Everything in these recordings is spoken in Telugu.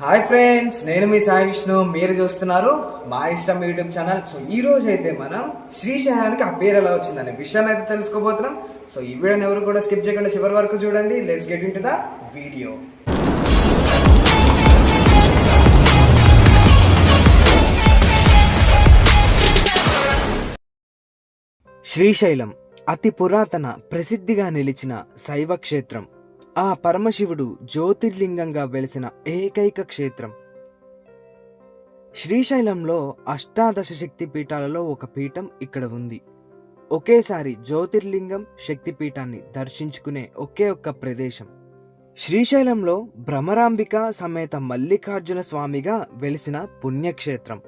హాయ్ ఫ్రెండ్స్ నేను మీ సాయి విష్ణు. మీరు చూస్తున్నారు మా ఇష్టం యూట్యూబ్ ఛానల్. సో ఈ రోజు అయితే మనం శ్రీశైలానికి ఆ పేరు ఎలా వచ్చిందనే విషయాన్ని అయితే తెలుసుకోబోతున్నాం. సో ఈ వీడియోని ఎవరు కూడా స్కిప్ చేయకుండా చివరి వరకు చూడండి. Let's get into the video Srisailam అతి పురాతన ప్రసిద్ధిగా నిలిచిన శైవ క్షేత్రం ఆ పరమశివుడు జ్యోతిర్లింగంగా వెలిసిన ఏకైక క్షేత్రం. శ్రీశైలంలో అష్టాదశ శక్తి పీఠాలలో ఒక పీఠం ఇక్కడ ఉంది. ఒకేసారి జ్యోతిర్లింగం శక్తిపీఠాన్ని దర్శించుకునే ఒకే ఒక్క ప్రదేశం. శ్రీశైలంలో భ్రమరాంబిక సమేత మల్లికార్జున స్వామిగా వెలిసిన పుణ్యక్షేత్రం.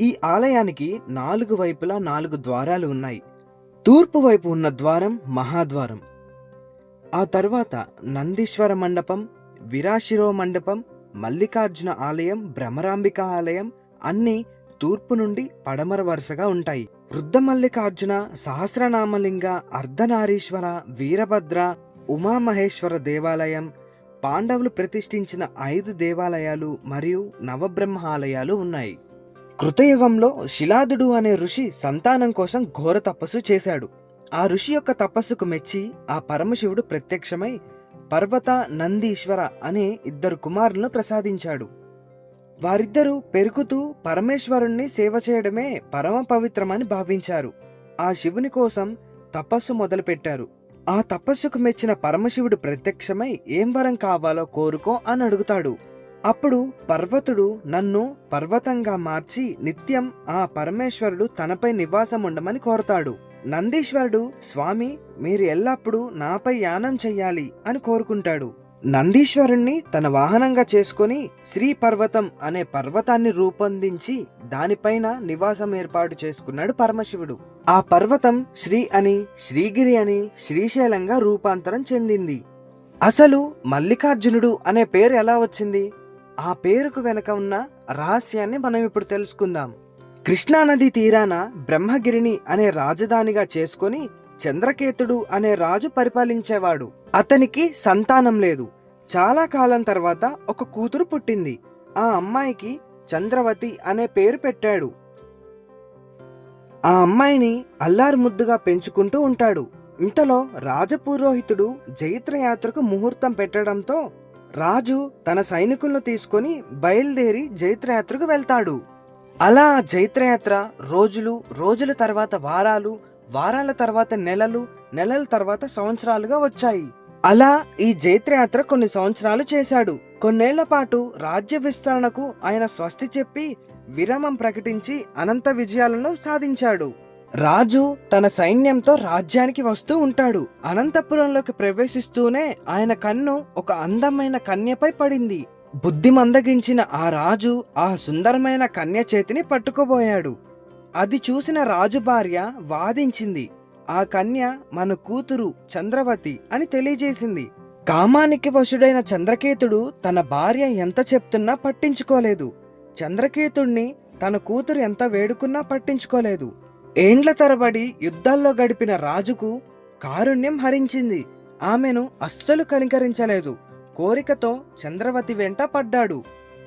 ఈ ఆలయానికి నాలుగు వైపులా నాలుగు ద్వారాలు ఉన్నాయి. తూర్పు వైపు ఉన్న ద్వారం మహాద్వారం. ఆ తర్వాత నందీశ్వర మండపం విరాశిరో మండపం మల్లికార్జున ఆలయం భ్రమరాంబిక ఆలయం అన్నీ తూర్పు నుండి పడమర వరుసగా ఉంటాయి. వృద్ధమల్లికార్జున సహస్రనామలింగ అర్ధనారీశ్వర వీరభద్ర ఉమామహేశ్వర దేవాలయం పాండవులు ప్రతిష్ఠించిన ఐదు దేవాలయాలు మరియు నవబ్రహ్మ ఆలయాలు ఉన్నాయి. కృతయుగంలో శిలాదుడు అనే ఋషి సంతానం కోసం ఘోర తపస్సు చేశాడు. ఆ ఋషి యొక్క తపస్సుకు మెచ్చి ఆ పరమశివుడు ప్రత్యక్షమై పర్వత నందీశ్వర అనే ఇద్దరు కుమారులను ప్రసాదించాడు. వారిద్దరూ పెరుగుతూ పరమేశ్వరుణ్ణి సేవ చేయడమే పరమ పవిత్రమని భావించారు. ఆ శివుని కోసం తపస్సు మొదలుపెట్టారు. ఆ తపస్సుకు మెచ్చిన పరమశివుడు ప్రత్యక్షమై ఏం వరం కావాలో కోరుకో అని అడుగుతాడు. అప్పుడు పర్వతుడు నన్ను పర్వతంగా మార్చి నిత్యం ఆ పరమేశ్వరుడు తనపై నివాసం ఉండమని కోరతాడు. నందీశ్వరుడు స్వామి మీరు ఎల్లప్పుడూ నాపై యానం చెయ్యాలి అని కోరుకుంటాడు. నందీశ్వరుణ్ణి తన వాహనంగా చేసుకొని శ్రీ పర్వతం అనే పర్వతాన్ని రూపొందించి దానిపైన నివాసం ఏర్పాటు చేసుకున్నాడు పరమశివుడు. ఆ పర్వతం శ్రీ అని శ్రీగిరి అని శ్రీశైలంగా రూపాంతరం చెందింది. అసలు మల్లికార్జునుడు అనే పేరు ఎలా వచ్చింది? ఆ పేరుకు వెనక ఉన్న రహస్యాన్ని మనం ఇప్పుడు తెలుసుకుందాం. కృష్ణానది తీరాన బ్రహ్మగిరిని అనే రాజధానిగా చేసుకొని చంద్రకేతుడు అనే రాజు పరిపాలించేవాడు. అతనికి సంతానం లేదు. చాలా కాలం తర్వాత ఒక కూతురు పుట్టింది. ఆ అమ్మాయికి చంద్రవతి అనే పేరు పెట్టాడు. ఆ అమ్మాయిని అల్లారు ముద్దుగా పెంచుకుంటూ ఉంటాడు. ఇంతలో రాజపురోహితుడు జైత్రయాత్రకు ముహూర్తం పెట్టడంతో రాజు తన సైనికులను తీసుకొని బయలుదేరి జైత్రయాత్రకు వెళ్తాడు. అలా ఆ జైత్రయాత్ర రోజులు రోజుల తర్వాత వారాలు వారాల తర్వాత నెలలు నెలల తర్వాత సంవత్సరాలుగా వచ్చాయి. అలా ఈ జైత్రయాత్ర కొన్ని సంవత్సరాలు చేశాడు. కొన్నేళ్ళ పాటు రాజ్య విస్తరణకు ఆయన స్వస్తి చెప్పి విరామం ప్రకటించి అనంత విజయాలను సాధించాడు. రాజు తన సైన్యంతో రాజ్యానికి వస్తూ ఉంటాడు. అనంతపురంలోకి ప్రవేశిస్తూనే ఆయన కన్ను ఒక అందమైన కన్యపై పడింది. బుద్ధి మందగించిన ఆ రాజు ఆ సుందరమైన కన్య చేతిని పట్టుకోబోయాడు అది చూసిన రాజు భార్య వాదించింది. ఆ కన్య మన కూతురు చంద్రవతి అని తెలియజేసింది. కామానికి వశుడైన చంద్రకేతుడు తన భార్య ఎంత చెప్తున్నా పట్టించుకోలేదు. చంద్రకేతుణ్ణి తన కూతురు ఎంత వేడుకున్నా పట్టించుకోలేదు. ఏండ్ల తరబడి యుద్ధాల్లో గడిపిన రాజుకు కారుణ్యం హరించింది. ఆమెను అస్సలు కనికరించలేదు. కోరికతో చంద్రవతి వెంట పడ్డాడు.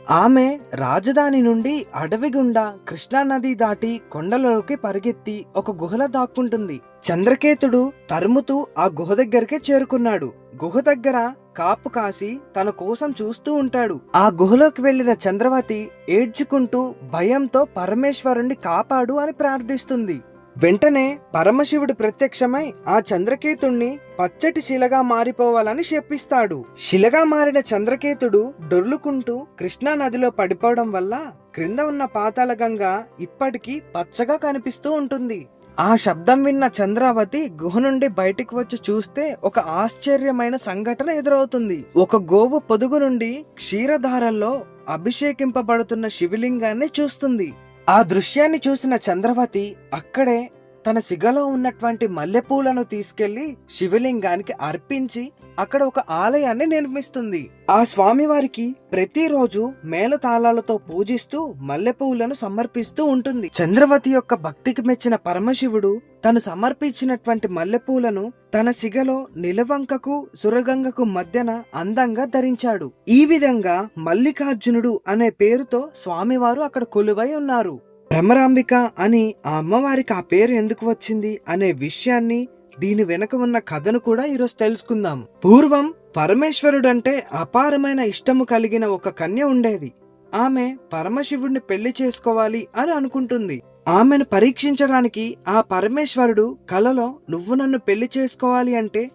ఆమె రాజధాని నుండి అడవి గుండా కృష్ణానది దాటి కొండలోకి పరిగెత్తి ఒక గుహలో దాక్కుంటుంది. చంద్రకేతుడు తరుముతూ ఆ గుహ దగ్గరికి చేరుకున్నాడు. గుహ దగ్గర కాపు కాసి తన కోసం చూస్తూ ఉంటాడు. ఆ గుహలోకి వెళ్ళిన చంద్రవతి ఏడ్చుకుంటూ భయంతో పరమేశ్వరుణ్ణి కాపాడు అని ప్రార్థిస్తుంది. వెంటనే పరమశివుడు ప్రత్యక్షమై ఆ చంద్రకేతుణ్ణి పచ్చటి శిలగా మారిపోవాలని శపిస్తాడు. శిలగా మారిన చంద్రకేతుడు డొర్లుకుంటూ కృష్ణా నదిలో పడిపోవడం వల్ల క్రింద ఉన్న పాతాల గంగ ఇప్పటికీ పచ్చగా కనిపిస్తూ ఉంటుంది. ఆ శబ్దం విన్న చంద్రావతి గుహ నుండి బయటికి వచ్చి చూస్తే ఒక ఆశ్చర్యమైన సంఘటన ఎదురవుతుంది. ఒక గోవు పొదుగు నుండి క్షీరధారల్లో అభిషేకింపబడుతున్న శివలింగాన్ని చూస్తుంది. ఆ దృశ్యాన్ని చూసిన చంద్రవతి అక్కడే తన సిగలో ఉన్నటువంటి మల్లెపూలను తీసుకెళ్ళి శివలింగానికి అర్పించి అక్కడ ఒక ఆలయాన్ని నిర్మిస్తుంది. ఆ స్వామివారికి ప్రతిరోజు మేళతాళాలతో పూజిస్తూ మల్లెపూలను సమర్పిస్తూ ఉంటుంది. చంద్రవతి యొక్క భక్తికి మెచ్చిన పరమశివుడు తను సమర్పించినటువంటి మల్లెపూలను తన సిగలో నిలవంకకు సురగంగకు మధ్యన అందంగా ధరించాడు. ఈ విధంగా మల్లికార్జునుడు అనే పేరుతో స్వామివారు అక్కడ కొలువై ఉన్నారు. భ్రమరాంబిక అని ఆ అమ్మవారికి ఆ పేరు ఎందుకు వచ్చింది అనే విషయాన్ని దీని వెనక ఉన్న కథను కూడా ఈరోజు తెలుసుకుందాం. పూర్వం పరమేశ్వరుడంటే అపారమైన ఇష్టము కలిగిన ఒక కన్య ఉండేది. ఆమె పరమశివుడిని పెళ్ళి చేసుకోవాలి అని అనుకుంటుంది. ఆమెను పరీక్షించడానికి ఆ పరమేశ్వరుడు కలలో నువ్వు నన్ను పెళ్ళి చేసుకోవాలి అంటే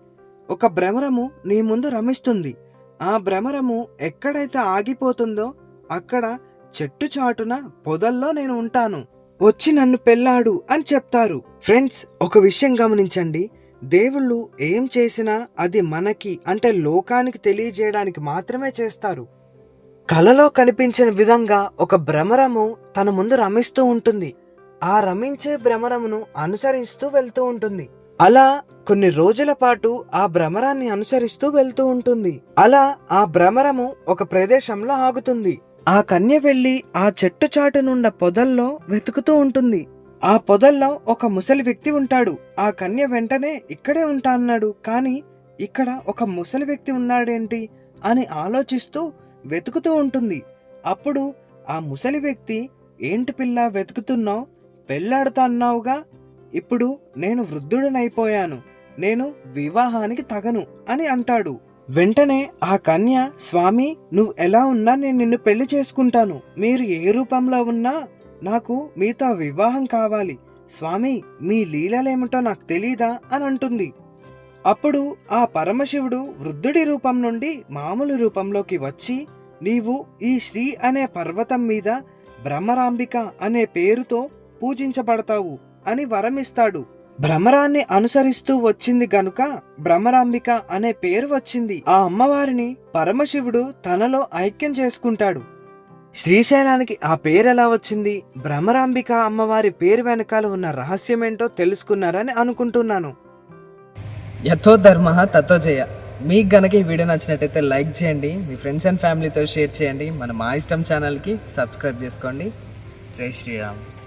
ఒక భ్రమరము నీ ముందు రమిస్తుంది. ఆ భ్రమరము ఎక్కడైతే ఆగిపోతుందో అక్కడ చెట్టు చాటున పొదల్లో నేను ఉంటాను. వచ్చి నన్ను పెళ్ళాడు అని చెప్తారు. ఫ్రెండ్స్ ఒక విషయం గమనించండి. దేవుళ్ళు ఏం చేసినా అది మనకి అంటే లోకానికి తెలియజేయడానికి మాత్రమే చేస్తారు. కలలో కనిపించిన విధంగా ఒక భ్రమరము తన ముందు రమిస్తూ ఉంటుంది. ఆ రమించే భ్రమరమును అనుసరిస్తూ వెళ్తూ ఉంటుంది. అలా కొన్ని రోజుల పాటు ఆ భ్రమరాన్ని అనుసరిస్తూ వెళ్తూ ఉంటుంది. అలా ఆ భ్రమరము ఒక ప్రదేశంలో ఆగుతుంది. ఆ కన్య వెళ్ళి ఆ చెట్టు చాటునున్న పొదల్లో వెతుకుతూ ఉంటుంది. ఆ పొదల్లో ఒక ముసలి వ్యక్తి ఉంటాడు. ఆ కన్య వెంటనే ఇక్కడే ఉంటా అన్నాడు. కానీ ఇక్కడ ఒక ముసలి వ్యక్తి ఉన్నాడేంటి అని ఆలోచిస్తూ వెతుకుతూ ఉంటుంది. అప్పుడు ఆ ముసలి వ్యక్తి ఏంటి పిల్ల వెతుకుతున్నావు? పెళ్ళాడుతా అన్నావుగా? ఇప్పుడు నేను వృద్ధుడనైపోయాను. నేను వివాహానికి తగను అని అంటాడు. వెంటనే ఆ కన్య స్వామి నువ్వు ఎలా ఉన్నా నేను నిన్ను పెళ్ళి చేసుకుంటాను. మీరు ఏ రూపంలో ఉన్నా నాకు మీతో వివాహం కావాలి. స్వామి మీ లీలలేమిటో నాకు తెలీదా? అని అంటుంది. అప్పుడు ఆ పరమశివుడు వృద్ధుడి రూపం నుండి మామూలు రూపంలోకి వచ్చి నీవు ఈ శ్రీ అనే పర్వతం మీద బ్రహ్మరాంబిక అనే పేరుతో పూజించబడతావు అని వరమిస్తాడు. భ్రమరాన్ని అనుసరిస్తూ వచ్చింది గనుక భ్రమరాంబిక అనే పేరు వచ్చింది. ఆ అమ్మవారిని పరమశివుడు తనలో ఐక్యం చేసుకుంటాడు. శ్రీశైలానికి ఆ పేరు ఎలా వచ్చింది? భ్రమరాంబిక అమ్మవారి పేరు వెనకాల ఉన్న రహస్యమేంటో తెలుసుకున్నారని అనుకుంటున్నాను. యథో ధర్మ తతో జయ మీకు గనక ఈ వీడియో నచ్చినట్టయితే లైక్ చేయండి. మీ ఫ్రెండ్స్ అండ్ ఫ్యామిలీతో షేర్ చేయండి. మన మా ఇష్టం ఛానల్కి సబ్స్క్రైబ్ చేసుకోండి. జై శ్రీరామ్.